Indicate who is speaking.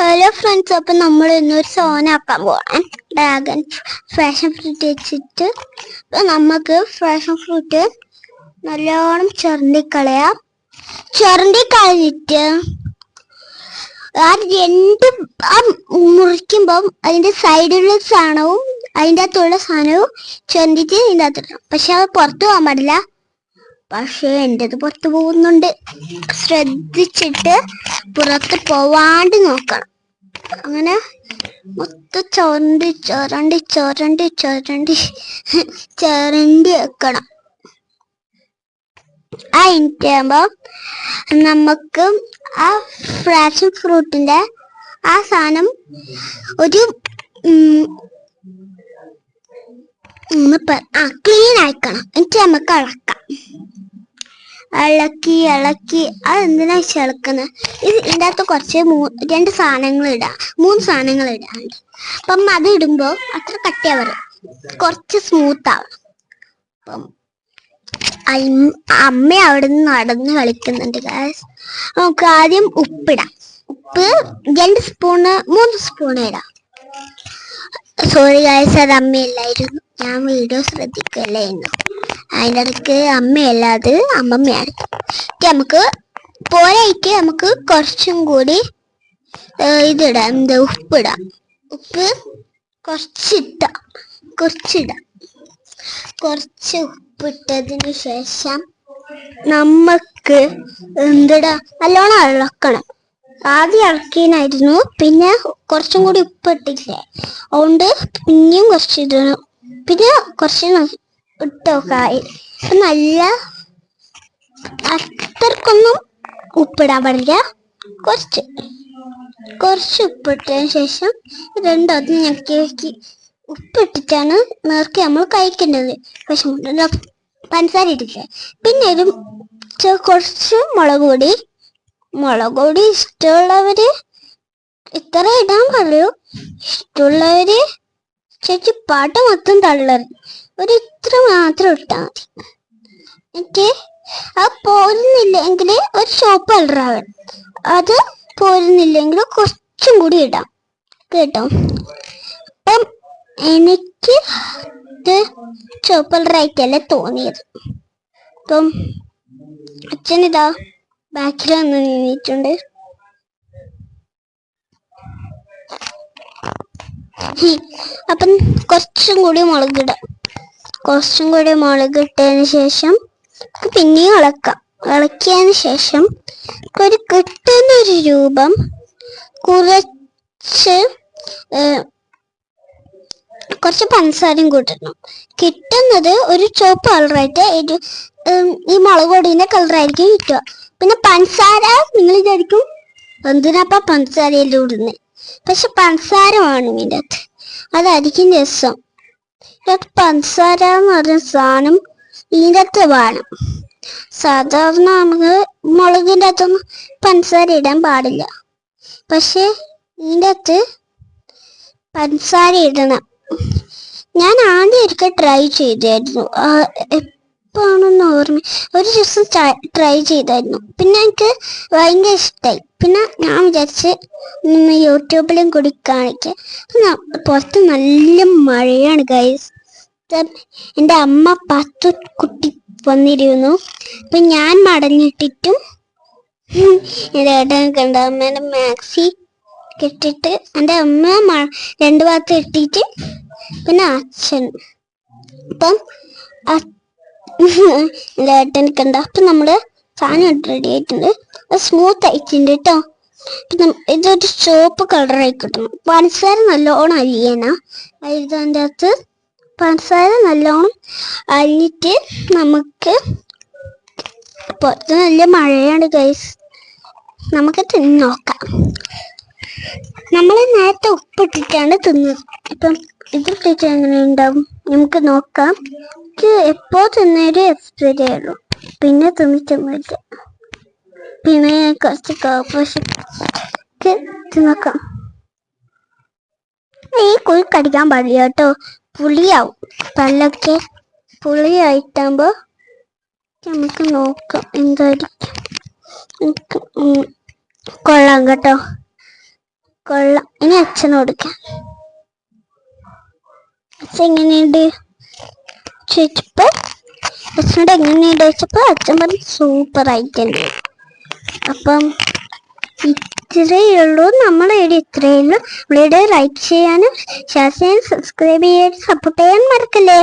Speaker 1: Hello friends അപ്പം നമ്മൾ ഇന്നൊരു സോനാക്കാൻ പോവാൻ ഡ്രാഗൺ ഫാഷൻ ഫ്രൂട്ട് വെച്ചിട്ട്. അപ്പൊ നമുക്ക് ഫാഷൻ ഫ്രൂട്ട് നല്ലോണം ചുരണ്ടി കളയാം ചുരണ്ടി കളഞ്ഞിട്ട് ആ രണ്ട് ആ മുറിക്കുമ്പം അതിന്റെ സൈഡിലുള്ള സാധനവും അതിന്റെ അകത്തുള്ള സാധനവും ചുരണ്ടിട്ട് ഇതിന്റെ അകത്തിടണം. പക്ഷെ അത് പുറത്തു പോകാൻ പാടില്ല. പക്ഷേ എന്റെത് പുറത്തു പോകുന്നുണ്ട്. ശ്രദ്ധിച്ചിട്ട് പുറത്ത് പോവാണ്ട് നോക്കണം. അങ്ങനെ മൊത്തം ചുരണ്ടി ചുരണ്ടി ചുരണ്ടി ചുരണ്ടി ചുരണ്ടി വെക്കണം. ആ ഇനിറ്റാകുമ്പോ നമുക്ക് ആ ഫ്രാഷൻ ഫ്രൂട്ടിന്റെ ആ സാധനം ഒരു ആ ക്ലീൻ ആക്കണം. എന്നിട്ട് നമുക്ക് ഇളക്കാം ഇളക്കി ഇളക്കി. അത് എന്തിനാ ഇളക്കുന്നത് ഇത് ഇതിന്റെ അകത്ത് കുറച്ച് മൂ രണ്ട് സാധനങ്ങൾ ഇടാം. മൂന്ന് സാധനങ്ങൾ ഇടാണ്ട് അപ്പം അത് ഇടുമ്പോൾ അത്ര കട്ടിയാവരുത് കുറച്ച് സ്മൂത്ത് ആവും. അപ്പം അമ്മ അവിടെ നിന്ന് നടന്ന് കളിക്കുന്നുണ്ട് നമുക്ക് ആദ്യം ഉപ്പിടാം. ഉപ്പ് രണ്ട് സ്പൂണ് മൂന്ന് സ്പൂണ് ഇടാം. സോറി ഗായ്സ് അത് അമ്മയല്ലായിരുന്നു. ഞാൻ വീഡിയോ ശ്രദ്ധിക്കല്ലായിരുന്നു അതിന്റെ ഇടയ്ക്ക് അമ്മയല്ല അത് അമ്മമ്മയാണ് നമുക്ക് പോരായിട്ട് നമുക്ക് കുറച്ചും കൂടി ഇതിടാം. എന്താ ഉപ്പിടാം. ഉപ്പ് കുറച്ചിട്ടാം കുറച്ചിടാം. കുറച്ച് ഉപ്പിട്ടതിന് ശേഷം നമുക്ക് എന്തിടാ നല്ലോണം ഇളക്കണം. ആദ്യം ഇളക്കിനായിരുന്നു പിന്നെ കുറച്ചും കൂടി ഉപ്പിട്ടില്ലേ. അതുകൊണ്ട് പിന്നെയും കുറച്ച് ഇടണം പിന്നെ കുറച്ച് ന- ഇട്ടൊക്കായി നല്ല അത്രക്കൊന്നും ഉപ്പിടാൻ പാടില്ല. കുറച്ച്. കുറച്ച് ഉപ്പിട്ടതിന് ശേഷം രണ്ടൊന്ന് ഞെക്കി വെക്കി ഉപ്പിട്ടിട്ടാണ് നേർക്ക് നമ്മൾ കഴിക്കേണ്ടത്. പക്ഷെ പഞ്ചസാര ഇട്ടില്ലേ. പിന്നെ ഒരു കുറച്ച് മുളക് പൊടി. മുളക് പൊടി ഇഷ്ടമുള്ളവര് ഇത്ര ഇടാൻ പറയൂ ഇഷ്ടമുള്ളവര് ചേച്ചി പാട്ട് മൊത്തം തള്ളറി ഒരു ഇത്ര മാത്രം ഇട്ടാൽ മതി. എന്നിട്ട് ആ പോരുന്നില്ലെങ്കിൽ ഒരു ഷോപ്പ് കളറാവണം അത് പോരുന്നില്ലെങ്കിൽ കുറച്ചും കൂടി ഇടാം. കേട്ടോ? അപ്പം എനിക്ക് ഇത് ചുവപ്പ് കളറായിട്ടല്ല തോന്നിയത്. അപ്പം അച്ഛനിതാ ബാക്കിൽ വന്ന് നിന്നിട്ടുണ്ട് അപ്പം കുറച്ചും കൂടി മുളക് ഇടാം. കുറച്ചും കൂടി മുളക് ഇട്ടതിന് ശേഷം പിന്നെയും ഇളക്കാം. ഇളക്കിയതിന് ശേഷം ഒരു കിട്ടുന്ന ഒരു രൂപം കുറച്ച് കുറച്ച് പഞ്ചസാരയും കൂട്ടണം കിട്ടുന്നത് ഒരു ചുവപ്പ് കളറായിട്ട് ഒരു ഈ മുളക് പൊടീന്റെ കളറായിരിക്കും കിട്ടുക. പിന്നെ പഞ്ചസാര നിങ്ങൾ വിചാരിക്കും എന്തിനാപ്പ പഞ്ചസാരയിലൂടുന്നത് പക്ഷെ പഞ്ചസാര വേണം ഇതിന്റെ അകത്ത്. അതായിരിക്കും രസം. പഞ്ചസാര എന്ന് പറഞ്ഞ സാധനം ഇതിന്റെ വേണം. സാധാരണ നമുക്ക് മുളകിന്റെ അകത്തൊന്നും പഞ്ചസാര ഇടാൻ പാടില്ല. പക്ഷെ ഇതിന്റെ അകത്ത് പഞ്ചസാര ഇടണം. ഞാൻ ആദ്യം ഒരിക്കൽ ട്രൈ ചെയ്തായിരുന്നു. എപ്പോഴാണെന്ന് ഓർമ്മ. ഒരു ദിവസം ട്രൈ ചെയ്തായിരുന്നു. പിന്നെ എനിക്ക് ഭയങ്കര ഇഷ്ടമായി പിന്നെ ഞാൻ വിചാരിച്ച് യൂട്യൂബിലും കൂടി കാണിക്കാം. പുറത്ത് നല്ല മഴയാണ് ഗൈസ് എന്റെ അമ്മ പത്ത് കുട്ടി വന്നിരുന്നു. അപ്പൊ ഞാൻ മടഞ്ഞിട്ടിട്ടും എന്റെ ഏട്ടൻ കണ്ട അമ്മേന്റെ മാക്സി കെട്ടിട്ട് എന്റെ അമ്മ രണ്ട് ഭാഗത്ത് കെട്ടിയിട്ട് പിന്നെ അച്ഛൻ. അപ്പം ഏട്ടൻ കണ്ട. അപ്പം നമ്മൾ സാധനം റെഡി ആയിട്ടുണ്ട്. സ്മൂത്ത് ആയിട്ടുണ്ട് കേട്ടോ പിന്നെ ഇതൊരു ചുവപ്പ് കളറായി കിട്ടണം പഞ്ചസാര നല്ലോണം അരിയണം. അരിതിന്റെ അകത്ത് പഞ്ചസാര നല്ലോണം അരിഞ്ഞിട്ട് നമുക്ക് പുറത്ത് നല്ല മഴയാണ് ഗൈസ് നമുക്ക് തിന്ന് നോക്കാം. നമ്മൾ നേരത്തെ ഉപ്പിട്ടിട്ടാണ് തിന്നത്. ഇപ്പം ടീച്ചർ എങ്ങനെ നമുക്ക് നോക്കാം. ഇത് എപ്പോ തിന്നൊരു എക്സ്പീരി ആയുള്ളൂ പിന്നെ തിന്നിട്ടൊന്നുമില്ല പിന്നെ കുറച്ച് കാപ്പശക്ക് തിന്നോക്കാം ഈ കുഴി കടിക്കാൻ പാടില്ല കേട്ടോ. പുളിയാവും. പല്ലൊക്കെ പുളിയായിട്ടാകുമ്പോ നമുക്ക് നോക്കാം എന്തായിരിക്കും. കൊള്ളാം കേട്ടോ. കൊള്ളാം. ഇനി അച്ഛന് കൊടുക്കാം. അച്ഛൻ എങ്ങനെയുണ്ട് ചോദിച്ചപ്പോ അച്ഛനോട് എങ്ങനെയുണ്ട് ചോദിച്ചപ്പോ അച്ഛൻ പറഞ്ഞു സൂപ്പർ ആയിട്ടുണ്ട് അപ്പം ഇത്രയേ ഉള്ളൂ. നമ്മുടെ വീഡിയോ ഇത്രയേ ഉള്ളൂ. വീഡിയോ ലൈക്ക് ചെയ്യാനും ഷെയർ ചെയ്യാനും സബ്സ്ക്രൈബ് ചെയ്യാനും സപ്പോർട്ട് ചെയ്യാൻ മറക്കല്ലേ?